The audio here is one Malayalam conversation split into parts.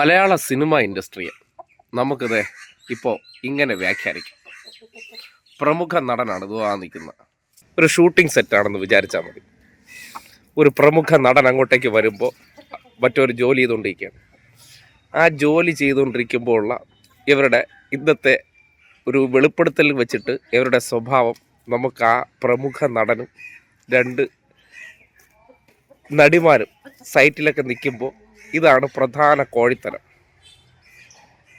മലയാള സിനിമ ഇൻഡസ്ട്രിയെ നമുക്കിത് ഇപ്പോൾ ഇങ്ങനെ വ്യാഖ്യാനിക്കാം. പ്രമുഖ നടനാണ് ഇത് ആ നിൽക്കുന്നത് ഒരു ഷൂട്ടിംഗ് സെറ്റാണെന്ന് വിചാരിച്ചാൽ മതി. ഒരു പ്രമുഖ നടൻ അങ്ങോട്ടേക്ക് വരുമ്പോൾ മറ്റൊരു ജോലി ചെയ്തുകൊണ്ടിരിക്കുകയാണ് ആ ജോലി ചെയ്തുകൊണ്ടിരിക്കുമ്പോൾ ഉള്ള ഇവരുടെ ഇന്നത്തെ ഒരു വെളിപ്പെടുത്തൽ വെച്ചിട്ട് ഇവരുടെ സ്വഭാവം നമുക്ക് ആ പ്രമുഖ നടനും രണ്ട് നടിമാരും സൈറ്റിലൊക്കെ നിൽക്കുമ്പോൾ ഇതാണ് പ്രധാന കോഴിത്തരം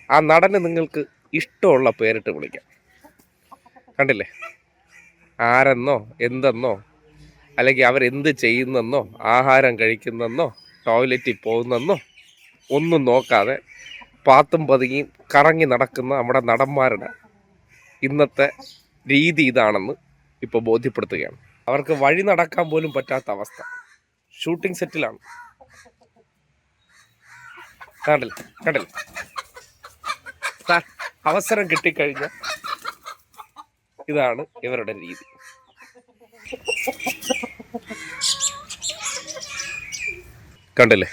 ആ നടന് നിങ്ങൾക്ക് ഇഷ്ടമുള്ള പേരിട്ട് വിളിക്കാം. കണ്ടില്ലേ? ആരെന്നോ എന്തെന്നോ അല്ലെങ്കിൽ അവരെന്ത് ചെയ്യുന്നെന്നോ ആഹാരം കഴിക്കുന്നെന്നോ ടോയ്ലറ്റിൽ പോകുന്നെന്നോ ഒന്നും നോക്കാതെ പാത്തും പതുങ്ങിയും കറങ്ങി നടക്കുന്ന നമ്മുടെ നടന്മാരുടെ ഇന്നത്തെ രീതി ഇതാണെന്ന് ഇപ്പോൾ ബോധ്യപ്പെടുത്തുകയാണ്. അവർക്ക് വഴി നടക്കാൻ പോലും പറ്റാത്ത അവസ്ഥ. ഷൂട്ടിംഗ് സെറ്റിലാണ്. കണ്ടില്ല കണ്ടില്ല. അവസരം കിട്ടിക്കഴിഞ്ഞാൽ ഇതാണ് ഇവരുടെ രീതി. കണ്ടില്ലേ?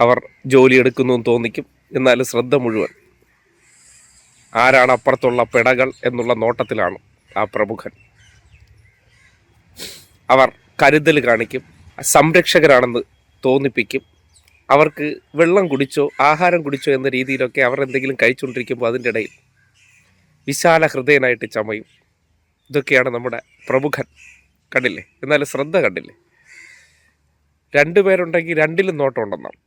അവർ ജോലി എടുക്കുന്നു എന്ന് തോന്നിക്കും എന്നാൽ ശ്രദ്ധ മുഴുവൻ ആരാണ് അപ്പുറത്തുള്ള പിടകൾ എന്നുള്ള നോട്ടത്തിലാണ് ആ പ്രമുഖൻ. അവർ കരുതൽ കാണിക്കും സംരക്ഷകരാണെന്ന് തോന്നിപ്പിക്കും അവർക്ക് വെള്ളം കുടിച്ചോ ആഹാരം കുടിച്ചോ എന്ന രീതിയിലൊക്കെ അവർ എന്തെങ്കിലും കഴിച്ചുകൊണ്ടിരിക്കുമ്പോൾ അതിന്റെ ഇടയിൽ വിശാല ഹൃദയനായിട്ട് ചമയും. ഇതൊക്കെയാണ് നമ്മുടെ പ്രമുഖൻ കണ്ടില്ലേ? എന്നാൽ ശ്രദ്ധ കണ്ടില്ലേ? രണ്ടുപേരുണ്ടെങ്കിൽ രണ്ടിലും നോട്ടം ഉണ്ടെന്നാണ്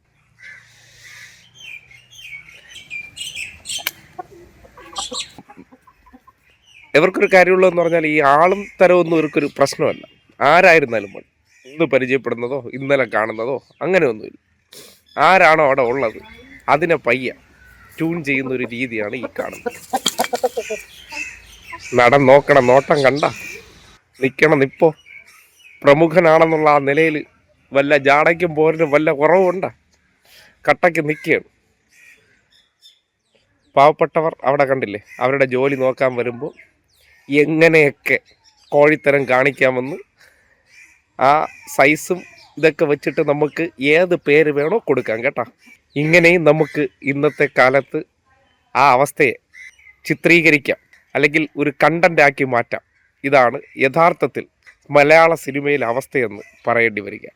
ഇവർക്കൊരു കാര്യമുള്ളതെന്ന് പറഞ്ഞാൽ ഈ ആളും തരമൊന്നും ഇവർക്കൊരു പ്രശ്നമല്ല. ആരായിരുന്നാലും ഇന്ന് പരിചയപ്പെടുന്നതോ ഇന്നലെ കാണുന്നതോ അങ്ങനെയൊന്നുമില്ല. ആരാണോ അവിടെ ഉള്ളത്? അതിനെ പയ്യ ട്യൂൺ ചെയ്യുന്ന ഒരു രീതിയാണ് ഈ കാണുന്നത്. നടൻ നോക്കണ നോട്ടം കണ്ട? നിൽക്കണം നിപ്പോ. പ്രമുഖനാണെന്നുള്ള ആ നിലയിൽ വല്ല ജാടയ്ക്കും പോരിനും വല്ല കുറവുണ്ട കട്ടയ്ക്ക് നിൽക്കുകയാണ്. പാവപ്പെട്ടവർ അവിടെ കണ്ടില്ലേ? അവരുടെ ജോലി നോക്കാൻ വരുമ്പോൾ എങ്ങനെയൊക്കെ കോഴിത്തരം കാണിക്കാമെന്ന് ആ സൈസും ഇതൊക്കെ വെച്ചിട്ട് നമുക്ക് ഏത് പേര് വേണോ കൊടുക്കാം കേട്ടോ. ഇങ്ങനെയും നമുക്ക് ഇന്നത്തെ കാലത്ത് ആ അവസ്ഥയെ ചിത്രീകരിക്കാം. അല്ലെങ്കിൽ ഒരു കണ്ടന്റ് ആക്കി മാറ്റാം. ഇതാണ് യഥാർത്ഥത്തിൽ മലയാള സിനിമയിലെ അവസ്ഥയെന്ന് പറയേണ്ടി വരിക.